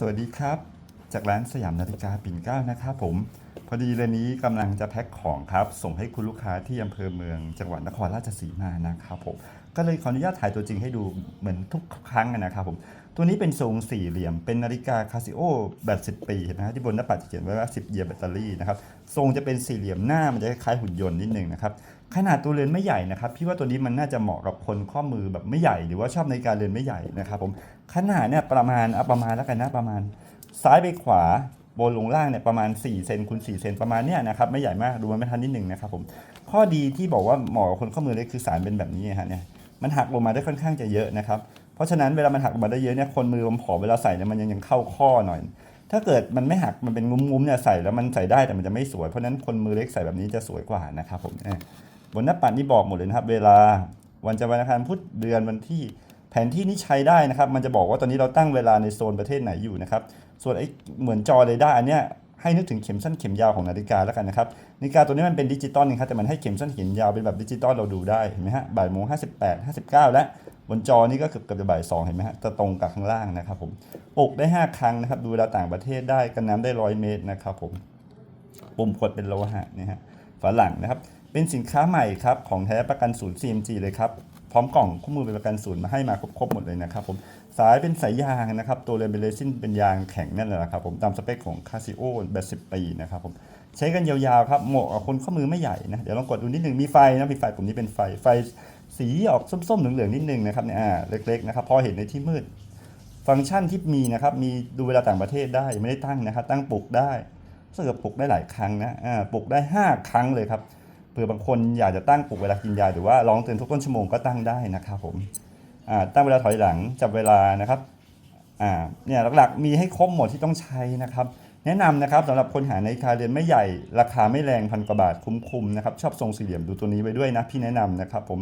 สวัสดีครับ จากร้านสยามนาฬิกาปิ่นเกล้านะครับผม พอดีเลยนี้กำลังจะแพ็คของครับ ส่งให้คุณลูกค้าที่อำเภอเมือง จังหวัดนครราชสีมานะครับผม ก็เลยขออนุญาตถ่ายตัวจริงให้ดูเหมือนทุกครั้งนะครับผม ตัวนี้เป็นทรงสี่เหลี่ยม เป็นนาฬิกาคาซิโอแบบ10ปีนไหมฮะที่บนหน้าปัดจะเขียนไว้ว่า10เยียร์แบตเตอรี่นะครับ ทรงจะเป็นสี่เหลี่ยมหน้ามันจะคล้ายหุ่นยนต์นิดนึงนะครับ ขนาดตัวเรือนไม่ใหญ่นะครับ พี่ว่าตัวนี้มันน่าจะเหมาะกับคนข้อมือแบบไม่ใหญ่ หรือว่าชอบนาฬิกาเรือนไม่ใหญ่นะครับผม ขนาดเนี่ยประมาณเอาประมาณแล้วกันนะประมาณ ซ้ายไปขวาบนลงล่างเนี่ยประมาณ 4 เซนคูณ4เซนประมาณเนี้ยนะครับไม่ใหญ่มากดูมันไม่ทันนิดหนึ่งนะครับผมข้อดีที่บอกว่าหมาะกับคนข้อมือเล็กคือสารเป็นแบบนี้ฮะเนี่ยมันหักลงมาได้ค่อนข้างจะเยอะนะครับเพราะฉะนั้นเวลามันหักลงมาได้เยอะเนี่ยคนมือผอมเวลาใส่เนี่ยมันยังยังเข้าข้อหน่อย ถ้าเกิดมันไม่หักมันเป็นงุ้มๆเนี่ยใส่แล้วมันใส่ได้แต่มันจะไม่สวยเพราะนั้นคนมือเล็กใส่แบบนี้จะสวยกว่านะครับผมบนหน้าปัดนี่บอกหมดเลยนะครับ เวลาวันจันทร์วันอังคารพุธเดือนวันที่ แผนที่นี้ใช้ได้นะครับ มันจะบอกว่าตอนนี้เราตั้งเวลาในโซนประเทศไหนอยู่นะครับ ส่วนไอ้เหมือนจอเรดาร์อันเนี้ยให้นึกถึงเข็มสั้นเข็มยาวของนาฬิกาแล้วกันนะครับ นาฬิกาตัวนี้มันเป็นดิจิตอลนะครับแต่มันให้เข็มสั้นเข็มยาวเป็นแบบดิจิตอลเราดูได้เห็นไหมฮะบ่ายโมงห้าสิบแปดห้าสิบเก้าแล้วบนจอนี่ก็เกือบเกือบจะบ่ายสองเห็นไหมฮะจะตรงกับข้างล่างนะครับผมปลุกได้ 5 ครั้งนะครับ ดูเวลาต่างประเทศได้กันน้ำได้ร้อยเมตรนะครับผมปุ่มกดเป็นโลหะนะฮะฝาหลังนะครับ เป็นสินค้าใหม่ครับของแท้ประกันศูนย์ CMG เลยครับ พร้อมกล่องคู่มือเป็นประกันศูนย์มาให้มาครบๆหมดเลยนะครับผมสายเป็นสายยางนะครับตัวเรือนเป็นเรซินเป็นยางแข็งนั่นแหละครับผมตามสเปคของ Casio แบบ10ปีนะครับผมใช้กันยาวๆครับเหมาะกับคนข้อมือไม่ใหญ่นะเดี๋ยวลองกดดูนิดหนึ่งมีไฟนะมีไฟปุ่มนี้เป็นไฟไฟสีออกส้มๆเหลืองๆนิดนึงนะครับเนี่ยอ่าเล็กๆนะครับพอเห็นในที่มืด ฟังก์ชันที่มีนะครับมีดูเวลาต่างประเทศได้ยังไม่ได้ตั้งนะครับตั้งปลุกได้รู้สึกปลุกได้หลายครั้งนะอ่าปลุกได้ 5 ครั้งเลยครับ ผื่อบางคนอยากจะตั้งปลุกเวลากินยา หรือว่าร้องเตือนทุกต้นชั่วโมงก็ตั้งได้นะครับผมตั้งเวลาถอยหลังจับเวลานะครับเนี่ยหลักๆมีให้ครบหมดที่ต้องใช้นะครับ แนะนำนะครับสำหรับคนหานาฬิกาเรือนไม่ใหญ่ราคาไม่แรงพันกว่าบาทคุ้มๆนะครับชอบทรงสี่เหลี่ยมดูตัวนี้ไว้ด้วยนะพี่แนะนำนะครับผม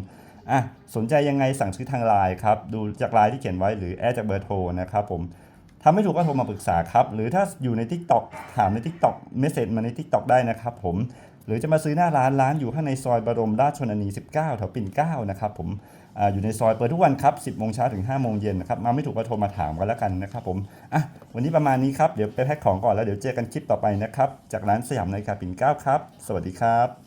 อะสนใจยังไงสั่งซื้อทางไลน์ครับดูจากไลน์ที่เขียนไว้หรือแอดจากเบอร์โทรนะครับผมทำไม่ถูกก็โทรมาปรึกษาครับ หรือถ้าอยู่ใน Tik t o อกถามใน Tik t o อกเมสเซจมาใน Tik t o อกได้นะครับผม หรือจะมาซื้อหน้าร้านร้านอยู่ข้างในซอยบรมราชชนนี 19 แถวปิ่นเกล้านะครับผมออยู่ในซอยเปิดทุกวันครับ 10โมงเช้าถึง5โมงเย็นนะครับ มาไม่ถูกก็โทรมาถามกันแล้วกันนะครับผมอะวันนี้ประมาณนี้ครับ เดี๋ยวไปแพ็คของก่อนแล้วเดี๋ยวเจอกันคลิปต่อไปนะครับ จากร้านสยามนาฬิกาปิ่นเกล้าครับ สวัสดีครับ